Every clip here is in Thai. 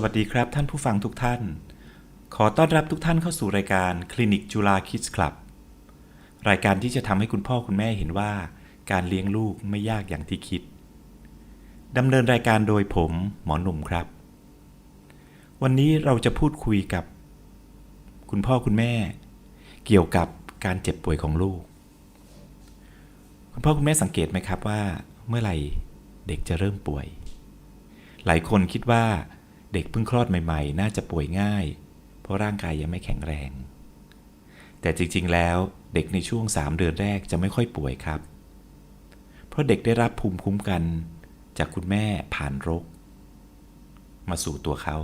สวัสดีครับท่านผู้ฟังทุกท่าน ขอต้อนรับทุกท่านเข้าสู่รายการคลินิกจุฬาคิดส์คลับ รายการที่จะทำให้คุณพ่อคุณแม่เห็นว่า การเลี้ยงลูกไม่ยากอย่างที่คิดดำเนินรายการโดยผมหมอหนุ่มครับ วันนี้เราจะพูดคุยกับ คุณพ่อคุณแม่ เกี่ยวกับการเจ็บป่วยของลูก คุณพ่อคุณแม่สังเกตไหมครับว่า เมื่อไหร่เด็กจะเริ่มป่วย หลายคนคิดว่า เด็กเพิ่งคลอดใหม่ๆ น่าจะป่วยง่าย เพราะร่างกายยังไม่แข็งแรง แต่จริงๆแล้วเด็กในช่วง 3 เดือนแรกจะไม่ค่อยป่วยครับ เพราะเด็กได้รับภูมิคุ้มกันจากคุณแม่ผ่านรก มาสู่ตัวเขา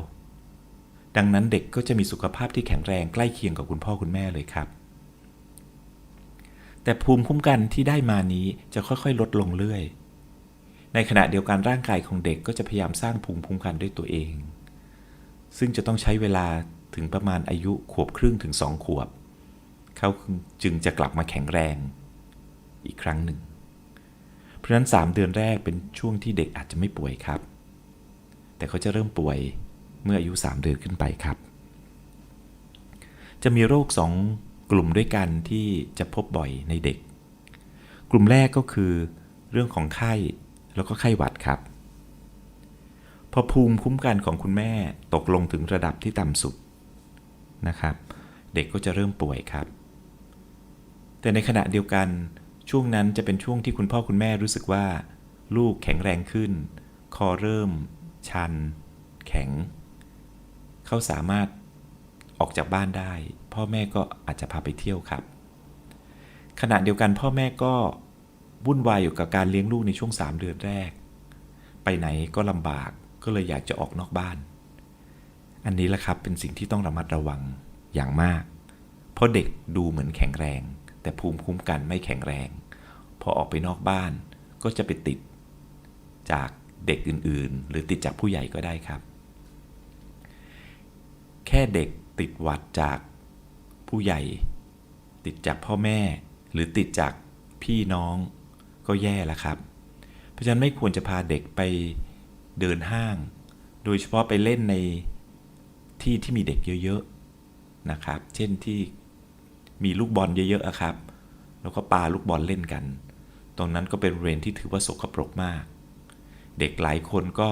ดังนั้นเด็กก็จะมีสุขภาพที่แข็งแรงใกล้เคียงกับคุณพ่อคุณแม่เลยครับ แต่ภูมิคุ้มกันที่ได้มานี้จะค่อยๆ ลดลงเรื่อย ในขณะเดียวกันร่างกายของเด็กก็จะพยายามสร้างภูมิคุ้มกันด้วยตัวเอง ซึ่งจะต้องใช้เวลาถึงประมาณอายุขวบครึ่งถึงสองขวบ เขาจึงจะกลับมาแข็งแรงอีกครั้งหนึ่ง เพราะฉะนั้น 3 เดือนแรกเป็นช่วงที่เด็กอาจจะไม่ป่วยครับ แต่เขาจะเริ่มป่วยเมื่ออายุ 3 เดือนขึ้นไปครับ จะมีโรค 2 กลุ่มด้วยกันที่จะพบบ่อยในเด็ก กลุ่มแรกก็คือเรื่องของไข้ แล้วก็ไข้หวัดครับ พอภูมิคุ้มกันของคุณแม่ตกลงถึงระดับที่ต่ำสุดนะครับ เด็กก็จะเริ่มป่วยครับ แต่ในขณะเดียวกันช่วงนั้นจะเป็นช่วงที่คุณพ่อคุณแม่รู้สึกว่า ลูกแข็งแรงขึ้น คอเริ่ม ชัน แข็ง เขาสามารถออกจากบ้านได้ พ่อแม่ก็อาจจะพาไปเที่ยวครับ ขณะเดียวกันพ่อแม่ก็ วุ่นวายอยู่กับการเลี้ยงลูกในช่วง 3 เดือนแรก ไปไหนก็ลำบากก็เลยอยากจะออกนอกบ้าน อันนี้แหละครับเป็นสิ่งที่ต้องระมัดระวังอย่างมาก เพราะเด็กดูเหมือนแข็งแรง แต่ภูมิคุ้มกันไม่แข็งแรง พอออกไปนอกบ้านก็จะไปติดจากเด็กอื่นๆ หรือติดจากผู้ใหญ่ก็ได้ครับ แค่เด็กติดหวัดจากผู้ใหญ่ ติดจากพ่อแม่ หรือติดจากพี่น้อง ก็แย่แล้วครับ เพราะฉะนั้นไม่ควรจะพาเด็กไปเดินห้าง โดยเฉพาะไปเล่นในที่ที่มีเด็กเยอะๆนะครับ เช่นที่มีลูกบอลเยอะๆอะครับ แล้วก็ปาลูกบอลเล่นกัน ตรงนั้นก็เป็นบริเวณที่ถือว่าสกปรกมาก เด็กหลายคนก็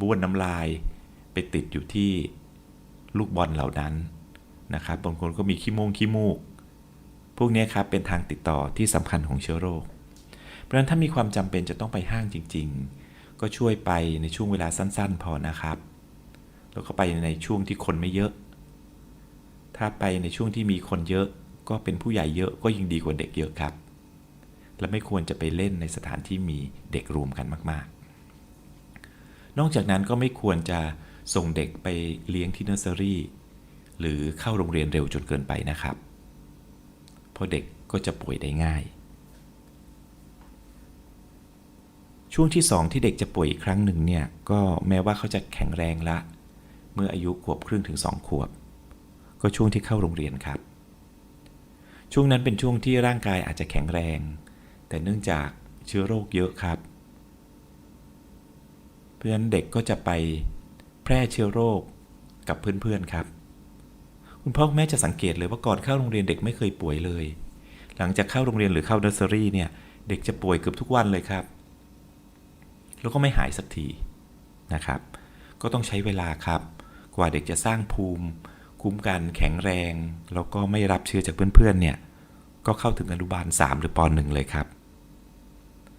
บ้วนน้ำลายไปติดอยู่ที่ลูกบอลเหล่านั้นนะครับ บางคนก็มีขี้มูกขี้มูก พวกนี้ครับเป็นทางติดต่อที่สำคัญของเชื้อโรค เพราะฉะนั้นถ้ามีความจำเป็นจะต้องไปห้างจริง ๆ ก็ช่วยไปในช่วงเวลาสั้น ๆ พอนะครับ แล้วก็ไปในช่วงที่คนไม่เยอะ ถ้าไปในช่วงที่มีคนเยอะ ก็เป็นผู้ใหญ่เยอะก็ยิ่งดีกว่าเด็กเยอะครับ และไม่ควรจะไปเล่นในสถานที่มีเด็กรวมกันมากๆ นอกจากนั้นก็ไม่ควรจะส่งเด็กไปเลี้ยงที่เนอร์เซอรี่หรือเข้าโรงเรียนเร็วจนเกินไปนะครับ เพราะเด็กก็จะป่วยได้ง่าย ช่วงที่ 2 ที่เด็กจะป่วยอีกครั้งหนึ่งเนี่ยก็แม้ว่าเขาจะแข็งแรงละ เมื่ออายุขวบครึ่งถึง 2 ขวบ ก็ช่วงที่เข้าโรงเรียนครับ ช่วงนั้นเป็นช่วงที่ร่างกายอาจจะแข็งแรง แต่เนื่องจากเชื้อโรคเยอะครับเพราะฉะนั้นเด็กก็จะไปแพร่เชื้อโรคกับเพื่อนๆครับ คุณพ่อคุณแม่จะสังเกตเลยว่าก่อนเข้าโรงเรียนเด็กไม่เคยป่วยเลย หลังจากเข้าโรงเรียนหรือเข้าเนอร์เซอรี่เนี่ยเด็กจะป่วยเกือบทุกวันเลยครับ แล้วก็ไม่หายสักทีนะครับ ก็ต้องใช้เวลาครับ กว่าเด็กจะสร้างภูมิ คุ้มกันแข็งแรง แล้วก็ไม่รับเชื้อจากเพื่อนๆเนี่ยก็เข้าถึงอนุบาล 3 หรือป .1 เลยครับ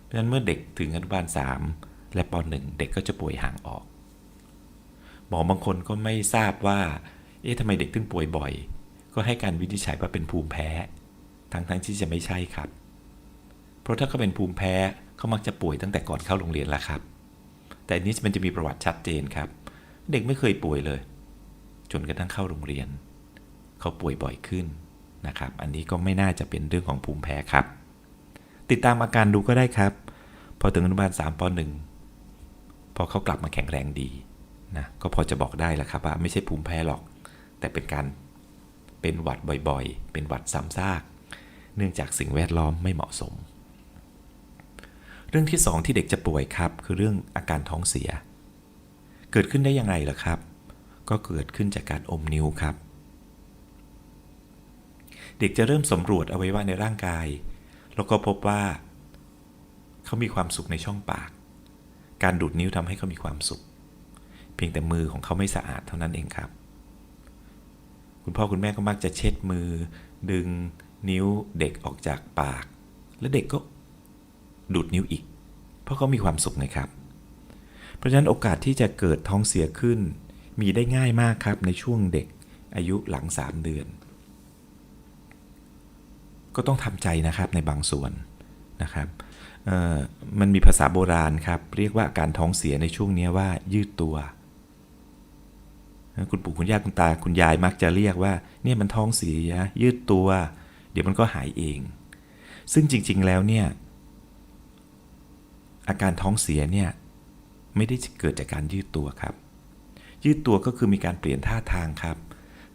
เพราะฉะนั้นเมื่อเด็กถึงอนุบาล 3 และป .1 เด็กก็จะป่วยห่างออก หมอบางคนก็ไม่ทราบว่า อ๊ะทำไมเด็กถึงป่วยบ่อย ก็ให้การวินิจฉัยว่าเป็นภูมิแพ้ ทั้งๆที่จะไม่ใช่ครับ เพราะถ้าเขาเป็นภูมิแพ้เขามักจะป่วยตั้งแต่ก่อนเข้าโรงเรียนแล้วครับ แต่อันนี้มันจะมีประวัติชัดเจนครับ เด็กไม่เคยป่วยเลย จนกระทั่งเข้าโรงเรียน เขาป่วยบ่อยขึ้นนะครับ อันนี้ก็ไม่น่าจะเป็นเรื่องของภูมิแพ้ครับ ติดตามอาการดูก็ได้ครับ พอถึงอนุบาล3ป .1 พอเขากลับมาแข็งแรงดีนะก็พอจะบอกได้แล้วครับว่าไม่ใช่ภูมิแพ้หรอก แต่เป็นการเป็นหวัดบ่อยๆ เป็นหวัดซ้ำซาก เนื่องจากสิ่งแวดล้อมไม่เหมาะสม เรื่องที่ 2 ที่เด็กจะป่วยครับ คือเรื่องอาการท้องเสีย เกิดขึ้นได้ย่างไรล่ะครับ ก็เกิดขึ้นจากการอมนิ้วครับ เด็กจะเริ่มสำรวจอวัยวะในร่างกาย แล้วก็พบว่า เขามีความสุขในช่องปาก การดูดนิ้วทำให้เขามีความสุข เพียงแต่มือของเขาไม่สะอาดเท่านั้นเองครับ คุณพ่อคุณแม่ก็มักจะเช็ดมือ ดึงนิ้วเด็กออกจากปาก แล้วเด็กก็ดูดนิ้วอีก เพราะเขามีความสุขไงครับ เพราะฉะนั้นโอกาสที่จะเกิดท้องเสียขึ้น มีได้ง่ายมากครับในช่วงเด็กอายุหลัง 3 เดือน ก็ต้องทำใจนะครับในบางส่วนนะครับมันมีภาษาโบราณครับ เรียกว่าการท้องเสียในช่วงนี้ว่ายืดตัว คุณปู่คุณย่าคุณตาคุณยายมักจะเรียกว่าเนี่ยมันท้องเสียยืดตัว เดี๋ยวมันก็หายเอง ซึ่งจริง ๆ แล้วเนี่ยอาการท้องเสียเนี่ยไม่ได้เกิดจากการยืดตัวครับ ยืดตัวก็คือมีการเปลี่ยนท่าทางครับ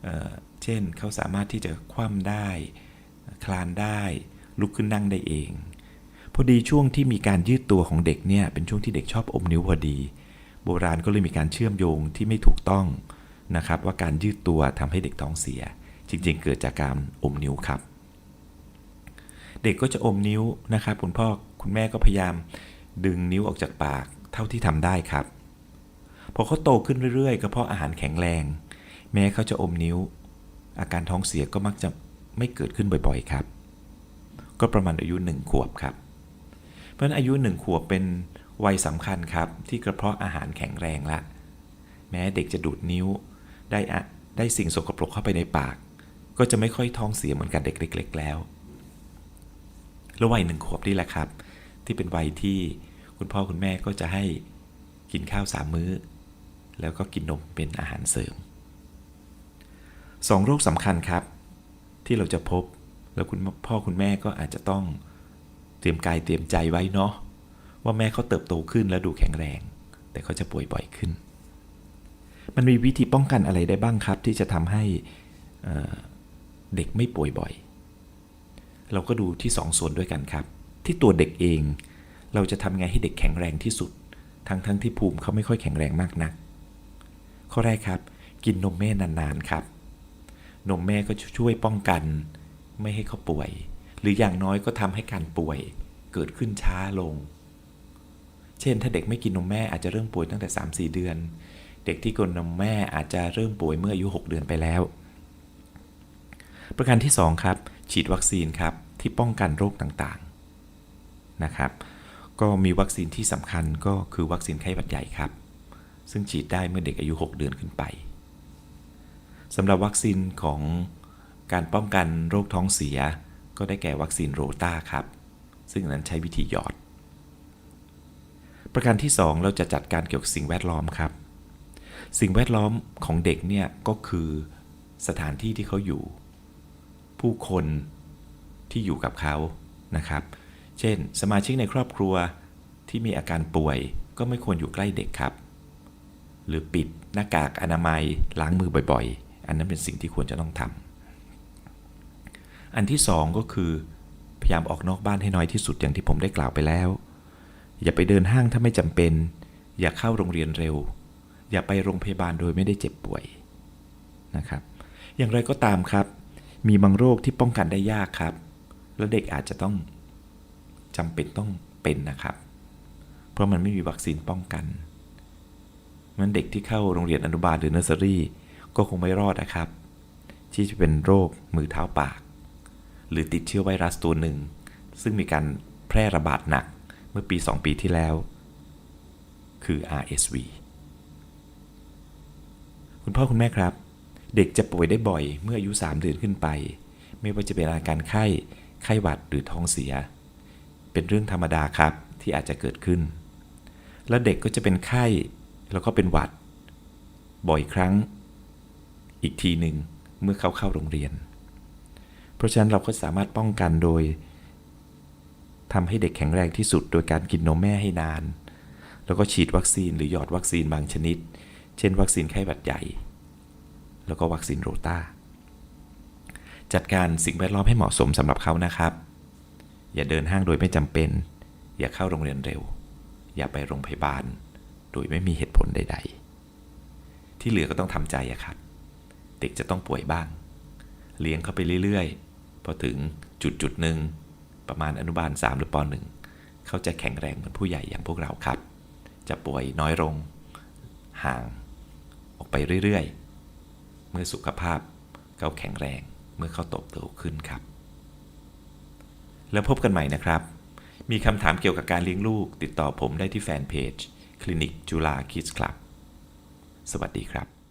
เเช่นเขาสามารถที่จะคว่ำได้ คลานได้ลุกขึ้นนั่งได้เอง พอดีช่วงที่มีการยืดตัวของเด็กเนี่ยเป็นช่วงที่เด็กชอบอมนิ้วพอดี โบราณก็เลยมีการเชื่อมโยงที่ไม่ถูกต้อง นะครับว่าการยืดตัวทำให้เด็กท้องเสีย จริงๆ เกิดจากการอมนิ้วครับ เด็กก็จะอมนิ้วนะครับคุณพ่อคุณแม่ก็พยายามดึงนิ้วออกจากปากเท่าที่ทำได้ครับ พอเขาโตขึ้นเรื่อยๆกระเพาะอาหารแข็งแรง แม้เขาจะอมนิ้ว อาการท้องเสียก็มักจะไม่เกิดขึ้นบ่อยๆครับ ก็ประมาณอายุหนึ่งขวบครับ เพราะฉะนั้นอายุหนึ่งขวบเป็นวัยสำคัญครับที่กระเพาะอาหารแข็งแรงละ แม้เด็กจะดูดนิ้ว ได้อะได้สิ่งสกปรกเข้าไปในปาก ก็จะไม่ค่อยท้องเสียเหมือนกับเด็กเล็กๆแล้วแล้ววัยหนึ่งขวบนี่แหละครับ ที่เป็นวัยที่คุณพ่อคุณแม่ก็จะให้กินข้าวสามมื้อ แล้วก็กินนมเป็นอาหารเสริมสองโรคสำคัญครับ ที่เราจะพบแล้วคุณพ่อคุณแม่ก็อาจจะต้องเตรียมกายเตรียมใจไว้เนาะว่าแม่เขาเติบโตขึ้นแล้วดูแข็งแรง แต่เขาจะป่วยบ่อยขึ้น มันมีวิธีป้องกันอะไรได้บ้างครับ ที่จะทำให้เด็กไม่ป่วยบ่อย เราก็ดูที่2ส่วนด้วยกันครับ ที่ตัวเด็กเอง เราจะทำไงให้เด็กแข็งแรงที่สุด ทั้งทั้งที่ภูมิเขาไม่ค่อยแข็งแรงมากนัก ข้อแรกครับ กินนมแม่นานๆครับ นมแม่ก็ช่วยป้องกัน ไม่ให้เขาป่วย หรืออย่างน้อยก็ทำให้การป่วยเกิดขึ้นช้าลง เช่น ถ้าเด็กไม่กินนมแม่อาจจะเริ่มป่วยตั้งแต่ 3-4 เดือน เด็กที่กินนมแม่อาจจะเริ่มป่วยเมื่ออายุ 6 เดือนไปแล้ว ประการที่ 2 ครับ ฉีดวัคซีนครับ ที่ป้องกันโรคต่างๆนะครับ ก็มีวัคซีนที่สำคัญก็คือวัคซีนไข้หวัดใหญ่ครับ ซึ่งฉีดได้เมื่อเด็กอายุ 6 เดือนขึ้นไปสำหรับวัคซีนของการป้องกันโรคท้องเสีย ก็ได้แก่วัคซีนโรตาครับ ซึ่งนนั้นใช้วิธีหยอด ประการที่ 2 เราจะจัดการเกี่ยวกับสิ่งแวดล้อมครับ สิ่งแวดล้อมของเด็กเนี่ยก็คือสถานที่ที่เขาอยู่ ผู้คนที่อยู่กับเขานะครับ เช่น สมาชิกในครอบครัวที่มีอาการป่วยก็ไม่ควรอยู่ใกล้เด็กครับ หรือปิดหน้ากากอนามัยล้างมือบ่อยๆ อันนั้นเป็นสิ่งที่ควรจะต้องทำอันที่สองก็คือพยายามออกนอกบ้านให้น้อยที่สุดอย่างที่ผมได้กล่าวไปแล้ว อย่าไปเดินห้างถ้าไม่จำเป็น อย่าเข้าโรงเรียนเร็ว อย่าไปโรงพยาบาลโดยไม่ได้เจ็บป่วยนะครับ อย่างไรก็ตามครับ มีบางโรคที่ป้องกันได้ยากครับ แล้วเด็กอาจจะต้องจำเป็นต้องเป็นนะครับ เพราะมันไม่มีวัคซีนป้องกันมันเด็กที่เข้าโรงเรียนอนุบาลหรือเนอร์เซอรี่ก็คงไม่รอดนะครับ ที่จะเป็นโรคมือเท้าปาก หรือติดเชื้อไวรัสตัวหนึ่ง ซึ่งมีการแพร่ระบาดหนักเมื่อปี 2 ปีที่แล้ว คือ RSV คุณพ่อคุณแม่ครับ เด็กจะป่วยได้บ่อยเมื่ออายุ 3 เดือนขึ้นไป ไม่ว่าจะเป็นอาการไข้ ไข้หวัดหรือท้องเสีย เป็นเรื่องธรรมดาครับที่อาจจะเกิดขึ้น แล้วเด็กก็จะเป็นไข้แล้วก็เป็นหวัด บ่อยครั้ง อีกทีหนึ่งเมื่อเขาเข้าโรงเรียน เพราะฉะนั้นเราก็สามารถป้องกันโดยทำให้เด็กแข็งแรงที่สุดโดยการกินนมแม่ให้นาน แล้วก็ฉีดวัคซีนหรือหยอดวัคซีนบางชนิด ช่นวัคซีนไข้หวัดใหญ่ แล้วก็วัคซีนโรตาจัดการสิ่งแวดล้อมให้เหมาะสมสำหรับเขานะครับ อย่าเดินห้างโดยไม่จำเป็น อย่าเข้าโรงเรียนเร็ว อย่าไปโรงพยาบาล โดยไม่มีเหตุผลใด ๆ ที่เหลือก็ต้องทำใจอะครับ เด็กจะต้องป่วยบ้าง เลี้ยงเขาไปเรื่อยๆ พอถึงจุดจุดหนึ่งประมาณอนุบาล 3 หรือป .1 เขาจะแข็งแรงเหมือนผู้ใหญ่อย่างพวกเราครับ จะป่วยน้อยลงห่าง อกไปเรื่อยๆ เมื่อสุขภาพเขาแข็งแรงเมื่อเขาโตโตขึ้นครับ แล้วพบกันใหม่นะครับ มีคำถามเกี่ยวกับการเลี้ยงลูก ติดต่อผมได้ที่แฟนเพจคลินิกจุฬาคิดส์คลับ สวัสดีครับ